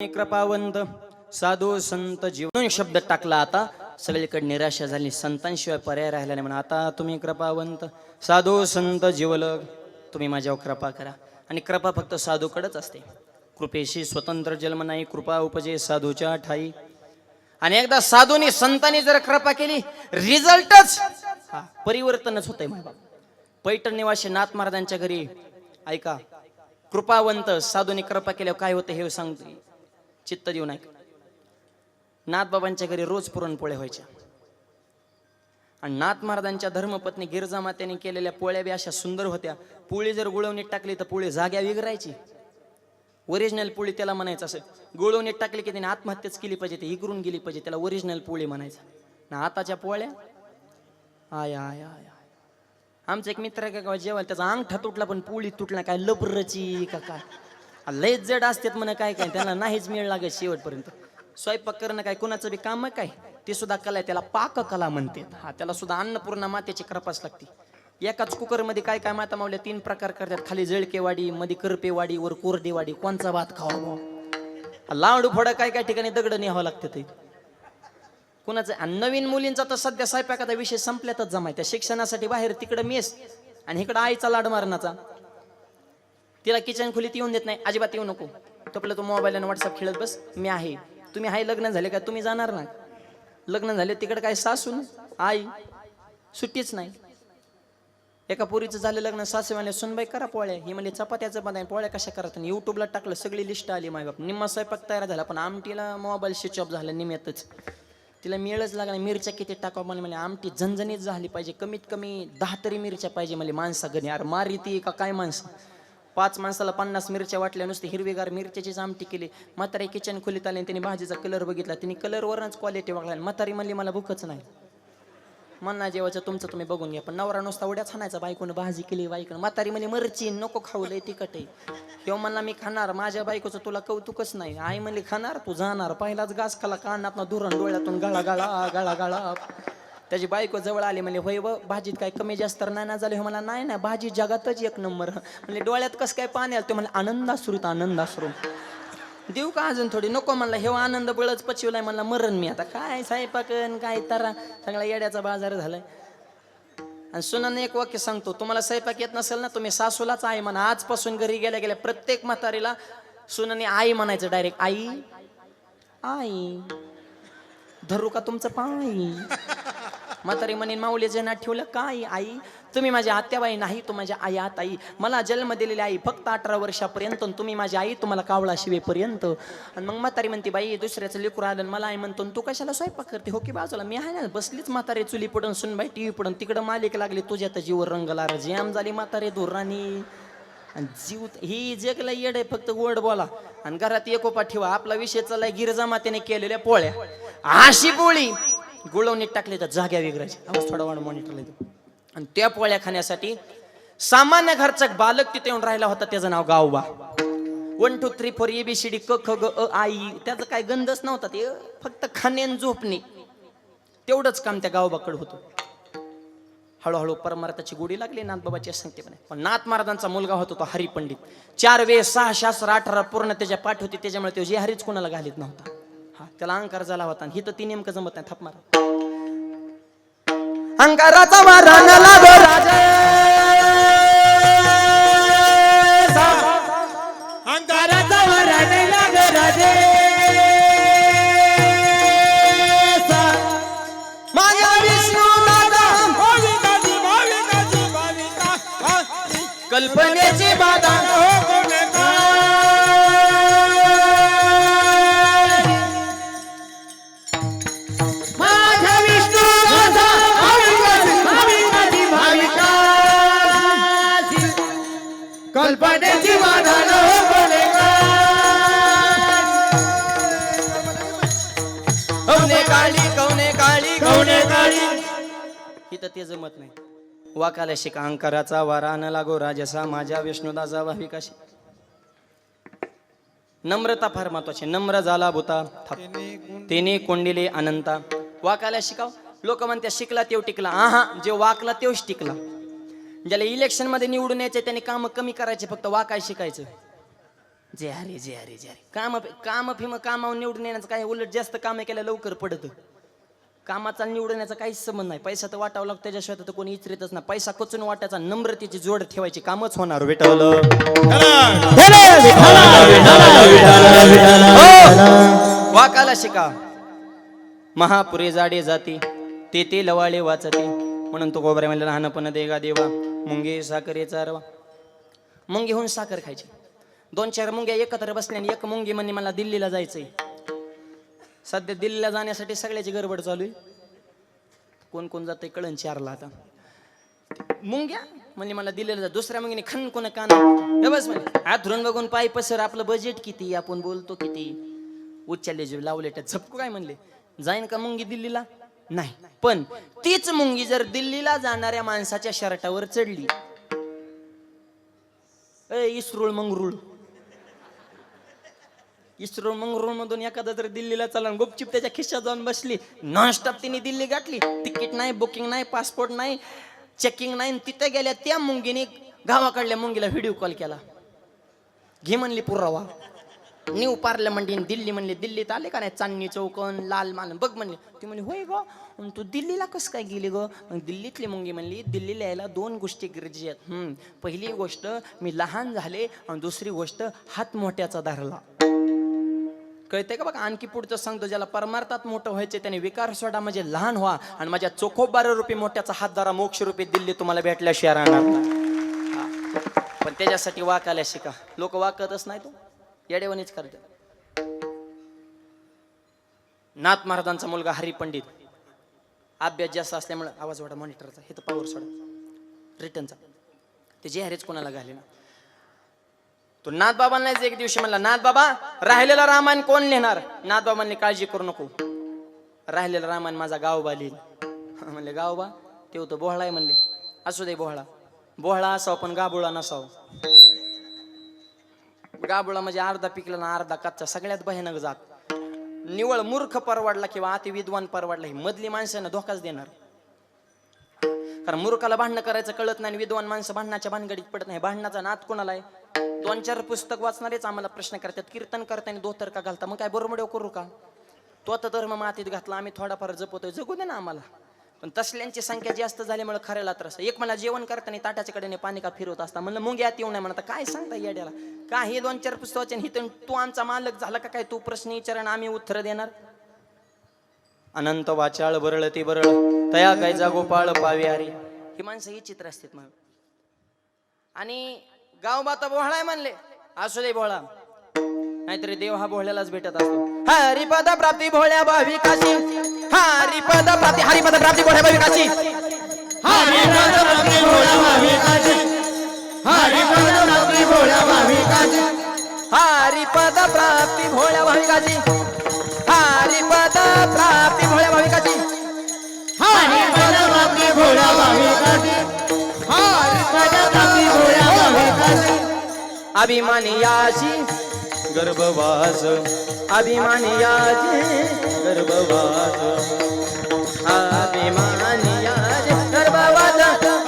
कृपावंत साधू संत जीवन शब्द टाकला आता. सगळीकडे निराशा झाली. संतांशिवाय पर्याय राहिला नाही म्हणून आता तुम्ही कृपावंत साधू संत जीवलग तुम्ही माझ्यावर कृपा करा. आणि कृपा फक्त साधूकडेच असते. कृपेशी स्वतंत्र जन्म नाही कृपा उपजे साधूच्या ठाई. आणि एकदा साधूने संतांनी जर कृपा केली रिझल्टच हा परिवर्तनच होतंय माझ्या पैठण निवासी नाथ महाराजांच्या घरी ऐका कृपावंत साधूने कृपा केल्यावर काय होतं हे सांगतो. चित्त देऊ नाही नाथबाबांच्या घरी रोज पुरणपोळ्या व्हायच्या. आणि नाथ महाराजांच्या धर्मपत्नी गिरजामात्याने केलेल्या पोळ्या बी अशा सुंदर होत्या. पोळी जर गुळवणीत टाकली तर पोळी जाग्या विगरायची ओरिजिनल पोळी त्याला म्हणायचं असं गुळवणीत टाकली की त्याने आत्महत्याच केली पाहिजे ती इकरून गेली पाहिजे त्याला ओरिजिनल पोळी म्हणायचं. ना आताच्या पोळ्या आय आय आय. आमचा एक मित्र आहे का जेवायला त्याचा अंगठा तुटला पण पोळी तुटला काय लबरची का काय? लयच जड असतात म्हणे काय काय त्याला नाहीच मिळ लागत शेवटपर्यंत. स्वयंपाक करणं काय कोणाचं बी काम आहे काय ते सुद्धा कला आहे त्याला पाककला म्हणतात. हा त्याला सुद्धा अन्नपूर्णा मातेची क्रपास लागते. एकाच कुकरमध्ये काय काय माता मावल्या तीन प्रकार करतात. खाली जळकेवाडी मध्ये करपेवाडी वर कोरडेवाडी कोणचा भात खावा बुवा? लाडू फोडा काय काय ठिकाणी दगड न्यावं लागतं ते. कुणाचं आणि नवीन मुलींचा तर सध्या स्वयंपाकाचा विषय संपल्यातच जमाय त्या शिक्षणासाठी बाहेर तिकडं मेस आणि इकडं आईचा लाड मारण्याचा. तिला किचन खोलीत येऊन देत नाही. अजिबात येऊ नको. तपलं तो मोबाईल आणि व्हॉट्सअप खेळत बस. मी आहे. तुम्ही आहे लग्न झाले का? तुम्ही जाणार ना. लग्न झाले तिकडे काय सासून आई. सुट्टीच नाही. एका पोरीचं झालं लग्न सासू म्हणले सुनबाई करा पोळ्या. ही म्हणजे चपात्याचं बनाय पोळ्या कशा करत आणि युट्यूबला टाकलं सगळी लिस्ट आली माय बाप निम्मा स्वयंपाक तयार झाला पण आमटीला मोबाईल स्विच ऑफ झाला निम्यातच. तिला मिळच लागला मिरच्या किती टाकावं मला म्हणजे आमटी झणझणीत झाली पाहिजे. कमीत कमी दहा तरी मिरच्या पाहिजे. मला माणसा घरी अरे मारी ती का काय माणसं? पाच माणसाला पन्नास मिरच्या वाटल्या नुसती हिरवीगार मिरच्याचीच आमटी केली. म्हातारी किचन खोलीत आली आणि तिने भाजीचा कलर बघितला. तिने कलरवरच क्वालिटी बघला म्हातारी म्हणली मला भूकच नाही. मन्ना जेवायचं तुमचं तुम्ही बघून घ्या. पण नवरा नुसता उड्याच हाणायचा बायकोनं भाजी केली बायकोनं. म्हातारी म्हणजे मरची नको खाऊ लय तिकट आहे. किंवा म्हणला मी खाणार माझ्या बायकोचं तुला कौतुकच नाही. आई म्हणली खाणार तू जाणार पहिलाच घास खाला कानातनं धुरण डोळ्यातून गळा गळा गळा गळा. त्याची बायको जवळ आली म्हणले होय व भाजीत काय कमी जास्त तर नाही ना झाले. हो मला नाही ना भाजी जगातच एक नंबर. म्हणजे डोळ्यात कसं काय पाणी आलं? ते म्हणलं आनंदाश्रूत आनंदाश्रू देऊ का अजून थोडी? नको. म्हणला हे आनंद बळच पचवलाय. म्हणला मरण मी आता. काय सायपाकन काय तरा? सगळा येड्याचा बाजार झालाय. आणि सुनाने एक वाक्य सांगतो तुम्हाला स्वयंपाक येत नसेल ना तुम्ही सासूलाच आई म्हणा. आजपासून घरी गेल्या गेल्या प्रत्येक म्हातारीला सुनाने आई म्हणायचं डायरेक्ट आई आई धरू का तुमचं पाय? म्हातारी म्हणेन माऊलीचे जेना ठेवलं काय आई? तुम्ही माझ्या आत्याबाई नाही तू माझ्या आई आत आई. मला जन्म दिलेली आई फक्त अठरा वर्षापर्यंत आणि तुम्ही माझी आई तुम्हाला कावळा शिवेपर्यंत. आणि मग म्हातारी म्हणते बाई दुसऱ्याचं लेकरू आलं आणि मला आई म्हणतो तू कशाला स्वयंपाक करते? हो की बाजूला मी आहे ना बसलीच म्हातारे चुली पडून सुन बाई टीव्ही पडून. तिकडं मालिक लागली तुझ्या तर जीवर रंगला जॅम झाली म्हातारे धुराणी आणि जीव ही जगला येड आहे फक्त गोड बोला. आणि घरात एकोपा ठेवा आपला विषय चाललाय गिरजा मातेने केलेल्या पोळ्या. अशी पोळी. गुळवणीत टाकले तर जाग्या वेगळ्याची. आवाज थोडा वाढ मॉनिटरला येतो. आणि त्या पोळ्या खाण्यासाठी सामान्य घरचा बालक तिथे येऊन राहिला होता त्याचं नाव Gavba. One two three four A B C D क ख ग अ आई त्याचं काय गंधच नव्हता ते फक्त खाणे आणि झोपणे. तेवढंच काम त्या गावबाकडे होतं. हळूहळू परमार्थाची गोडी लागली नाथबाबाची असं सांगते म्हणे. पण नाथ महाराजांचा मुलगा होता तो हरिपंडित. चार वेळ सहा शास्त्र अठरा पूर्ण त्याच्या पाठ होती त्याच्यामुळे तो जे हरीच कोणाला घालीत नव्हता. हा त्याला अंकार झाला होता आणि तर ती नेमकं जमत नाही थाप मारा. अंकाराचा मारा न लागो राजा. अंगाराचा वारा कल्पनेची बाधा न गुन्हेगार. कवने काळी कवने काळी कवने काळी. इथं ते जमत नाही. वाकाला शिका अंकाराचा वारा न लागो राजसा माझ्या विष्णुदाचा भाविकाशी नम्रता फार महत्वाची नम्र झाला भूता. थाप. तेने कोंडिले अनंता. वाकाला शिकाव? लोक म्हणतात शिकला तेव टिकला. आहा जे वाकला तेवच टिकला. ज्याला इलेक्शनमध्ये निवडून यायचे त्याने काम कमी करायचे फक्त वाकाय शिकायचं. जे हरे जे हरे जे हरे. काम काम फिम कामावर निवडून येण्याचं काय उलट जास्त कामे केल्या लवकर पडत. कामाचा निवडण्याचा काहीच संबंध नाही. पैसा तर वाटावं लागतो त्याच्याशिवाय तर कोणी इचरितच नाही. पैसा कचून वाटायचा नम्रतेची जोड ठेवायची कामच होणार भेटवलं हो! वाकाला शिका. महापुरे जाडे जाती ते ते लवाळे वाचते. म्हणून तो गोबऱ्या म्हणला लहानपण देगा देवा मुंगे साखरे चारवा मुंगी होऊन साखर खायची. दोन चार मुंग्या एकत्र बसल्या आणि एक मुंगी म्हणे मला दिल्लीला जायचंय. सध्या दिल्लीला जाण्यासाठी सगळ्याची गडबड चालू आहे. कोण कोण जाते कळण चारला आता. मुंग्या म्हणजे मला दिलेलं जा. दुसऱ्या मुंगीने खन कोण कान हे बस म्हणजे बघून पाय पसर आपलं बजेट किती आपण बोलतो किती? उच्चारले जे लावले झपकू काय म्हणले? जाईन का मुंगी दिल्लीला? नाही. पण तीच मुंगी जर दिल्लीला जाणाऱ्या माणसाच्या शर्टावर चढली. ए इस्रुळ मंगरूळ. इस्रो मंगरूळ मधून एखादा जर दिल्लीला चला गुपचिप त्याच्या खिशात जाऊन बसली नॉनस्टॉप तिने दिल्ली गाठली. तिकीट नाही बुकिंग नाही पासपोर्ट नाही चेकिंग नाही तिथे गेल्या त्या मुंगीने गावाकडल्या मुंगीला व्हिडिओ कॉल केला. घे म्हणली पुरावा. न्यू पार्लमेंट इन दिल्ली म्हणली दिल्लीत आले का नाही? चांदणी चौकन लाल मान बघ म्हणले. ती म्हणली होय ग. तू दिल्लीला कसं काय गेली ग? मग दिल्लीतली मुंगी म्हणली दिल्लीला यायला दोन गोष्टी गरजेच्या आहेत. हम्म, पहिली गोष्ट मी लहान झाले आणि दुसरी गोष्ट हात मोठ्याचा धरला. कळतंय का बघा? आणखी पुढचं सांगतो ज्याला परमार्थात मोठं व्हायचे त्याने विकार सोडा म्हणजे लहान व्हा. आणि माझ्या चोखोब बारा रुपये मोठ्याचा हात धरा मोक्ष रुपये दिल्ली तुम्हाला भेटल्याशिवाय राहणार पण त्याच्यासाठी वाकायला शिका. लोक वाकतच नाही तो. येडेवणीच करते. नाथ महाराजांचा मुलगा हरी पंडित अभ्यास जास्त असल्यामुळे आवाज वाढा मॉनिटरचा. हे तर पावर सोडा. रिटर्नचा ते जे हरेच कोणाला घाले ना. तो नाथ बाबांनाच एक दिवशी म्हणला नाथ बाबा राहिलेला रामायण कोण लिहिणार नाथ बाबांनी काळजी करू नको. राहिलेला रामायण माझा गावबा लिहिल म्हणले गावबा ते होतं बोहळा आहे म्हणले. असू दे बोहळा. बोहळा असावं पण गाबोळा नसावं. गाबुळा म्हणजे अर्धा पिकला ना अर्धा कच्चा सगळ्यात भयानक जात. निवळ मूर्ख परवडला किंवा अति विद्वान परवडला ही मधली माणसानं धोकाच देणार. कारण मूर्खाला भांडणं करायचं कळत नाही आणि विद्वान माणसं भांडणाच्या भानगडीत पडत नाही. भांडणाचा नाद कोणाला आहे? दोन चार पुस्तक वाचणारेच आम्हाला प्रश्न करतात. कीर्तन करताना धोतर का घालता? मग काय बरोबर करू का? तो आता धर्म मातीत घातला आम्ही थोडाफार जपतोय. जगू दे ना आम्हाला. पण तसल्यांची संख्या जास्त झाल्यामुळे खऱ्याला त्रास एक मला जेवण करताना ताटाच्या कडेने पाणी का फिरवत असता? म्हणलं मुंग यात येऊ नये म्हणता काय सांगता येड्याला? का हे दोन चार पुस्तकाचे हिथून तू आमचा मालक झाला का काय? तू प्रश्न विचार आम्ही उत्तर देणार. अनंत वाचाळ बरळ ते बरळ तया काय गोपाळ पावे अरे ही माणसं ही चित्र असतात मग आणि गाव बाता बोहळाय म्हणले. असू दे बोहळा. नाहीतरी देव हा भोळ्यालाच भेटत असतो. हरिपद प्राप्ती भोळ्या भाविकाशी. प्राप्ती प्राप्ती भोळ्या भोळा भाविकाची हरिपद भक्ती भोळा भाविकाची हरिपद प्राप्ती भोळ्या भाविकाची हरिपद प्राप्ती भोळ्या भाविकाची हरिपद भक्ती भोळा भाविकाची हरिपद भक्ती भोळा भाविकाची अभिमानी याची गर्भवास। अभिमानी याची गर्भवास। अभिमानी याची गर्भवास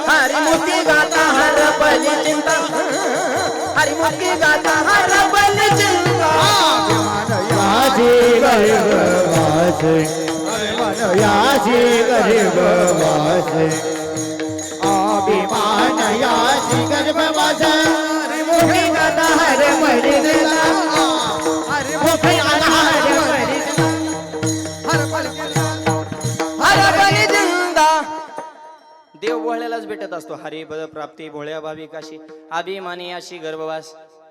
हरिमुखी गाता चिंता हरिमुखी गाता हरपली चिंता याची याची अभिमान याची गरीब देव भोळ्यालाच भेटत असतो. हरिपद प्राप्ती भोळ्या भाविकाशी. अभिमानी अशी गर्भवास.